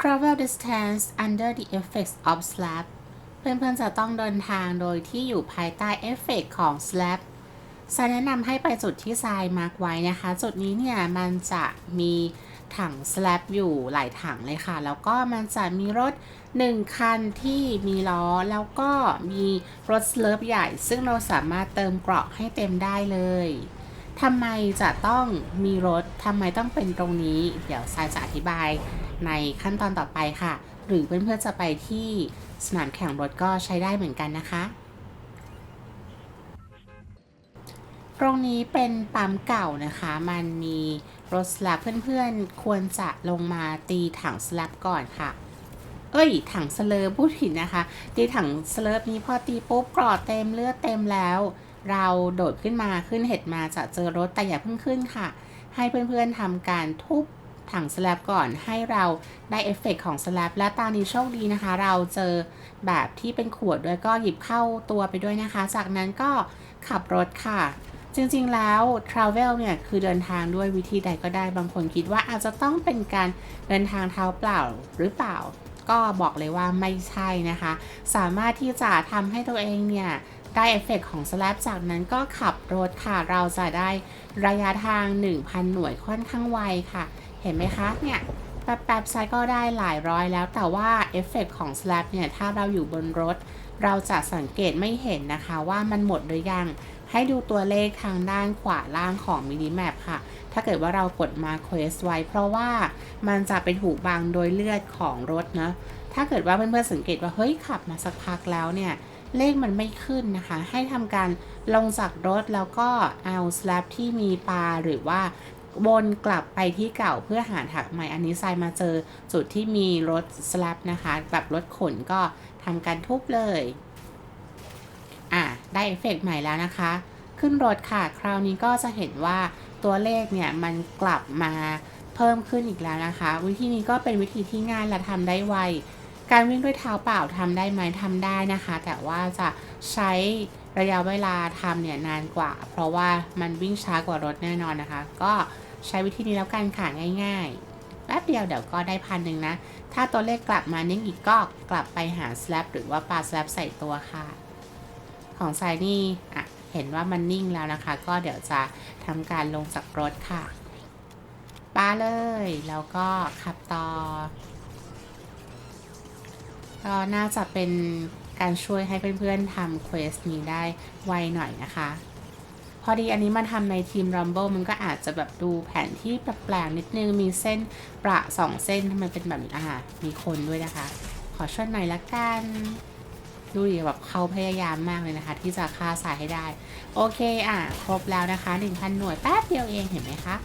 travel distance under the effects of slab เพื่อนๆจะต้องเดินทางโดยที่อยู่ภายใต้เอฟเฟกต์ของ slab ทรายแนะนำให้ไปจุดที่ทรายมาร์กไว้นะคะ จุดนี้เนี่ยมันจะมีถัง slab อยู่หลายถังเลยค่ะ แล้วก็มันจะมีรถ 1 คันที่มีล้อ แล้วก็มีรถสเลิฟใหญ่ ซึ่งเราสามารถเติมเกราะให้เต็มได้เลยทำไมจะต้องมีรถทำไมต้องเป็นตรงนี้ เดี๋ยวทรายจะอธิบาย ในขั้นตอนต่อไปค่ะ หรือเพื่อนๆจะไปที่สนามแข่งรถก็ใช้ได้เหมือนกันนะคะ ตรงนี้เป็นปั๊มเก่านะคะ มันมีรถสลับเพื่อนๆ ควรจะลงมาตีถังสลับก่อนค่ะ เอ้ย ถังสเลอร์พูดผิดนะคะ ตีถังสเลอร์นี้พอตีปุ๊บกรอดเต็มเลือดเต็มแล้ว เราโดดขึ้นมาขึ้นเห็ดมาจะเจอรถแต่อย่าเพิ่งขึ้นค่ะ ให้เพื่อนๆทำการทุบ ถังสลับก่อนให้เราได้เอฟเฟกต์ของสลับและตอนนี้โชคดีนะคะ เราเจอแบบที่เป็นขวดด้วยก็หยิบเข้าตัวไปด้วยนะคะ จากนั้นก็ขับรถค่ะ จริงๆแล้ว travel เนี่ย คือเดินทางด้วยวิธีใดก็ได้บางคนคิดว่าอาจจะต้องเป็นการเดินทางเท้าเปล่าหรือเปล่า ก็บอกเลยว่าไม่ใช่นะคะ สามารถที่จะทำให้ตัวเองเนี่ยได้เอฟเฟกต์ของ slab จากนั้นก็ขับรถค่ะ เราจะได้ระยะทาง 1,000 หน่วยค่อนข้างไวค่ะ ห็นไหมคะเนี่ยแป๊บๆไซก็ได้หลายร้อยแล้ว แต่ว่าเอฟเฟกต์ของ slab เนี่ยถ้าเราอยู่บนรถ เราจะสังเกตไม่เห็นนะคะว่ามันหมดหรือยัง ให้ดูตัวเลขทางด้านขวาล่างของมินิแมปค่ะ ถ้าเกิดว่าเรากดมา Quest ไว้ เพราะว่ามันจะไปถูกบังโดยเลือดของรถนะถ้าเกิดว่าเพื่อนๆสังเกตว่าเฮ้ยขับมาสักพักแล้วเนี่ยเลขมันไม่ขึ้นนะคะ ให้ทำการลงจากรถแล้วก็เอาสลับที่มีปลาหรือว่า วนกลับไปที่เก่าเพื่อหาถักใหม่อันนี้ทรายมาเจอจุดที่มีรถสลับนะคะแบบรถขนก็ทำการทุบเลยอะได้เอฟเฟกต์ใหม่แล้วนะคะ ขึ้นรถค่ะ คราวนี้ก็จะเห็นว่าตัวเลขเนี่ยมันกลับมาเพิ่มขึ้นอีกแล้วนะคะ วิธีนี้ก็เป็นวิธีที่ง่ายและทำได้ไวการวิ่งด้วยเท้าเปล่าทำได้ไหมทำได้นะคะ แต่ว่าจะใช้ระยะเวลาทำเนี่ยนานกว่า เพราะว่ามันวิ่งช้ากว่ารถแน่นอนนะคะ ก็ ใช้วิธีนี้แล้วกันค่ะง่ายๆแป๊บเดียวเดี๋ยวก็ได้พันหนึ่งนะ ถ้าตัวเลขกลับมานิ่งอีกก็กลับไปหาสแลบหรือว่าปลาสแลบใส่ตัวค่ะ ของไซนี่อะเห็นว่ามันนิ่งแล้วนะคะ ก็เดี๋ยวจะทำการลงจากรถค่ะป้าเลย แล้วก็ขับต่อ ก็น่าจะเป็นการช่วยให้เพื่อนๆทำเควสนี้ได้ไวหน่อยนะคะ พอดีอันนี้มาทำในทีม Rumble มันก็อาจจะแบบดูแผนที่แปลกๆนิดนึง มีเส้นประสองเส้นทำไมเป็นแบบนี้อะมีคนด้วยนะคะ ขอช่วยหน่อยละกัน ดูดิแบบเขาพยายามมากเลยนะคะ ที่จะฆ่าสายให้ได้ โอเคอะ ครบแล้วนะคะ 1,000 หน่วยแป๊บเดียวเองเห็นไหมคะ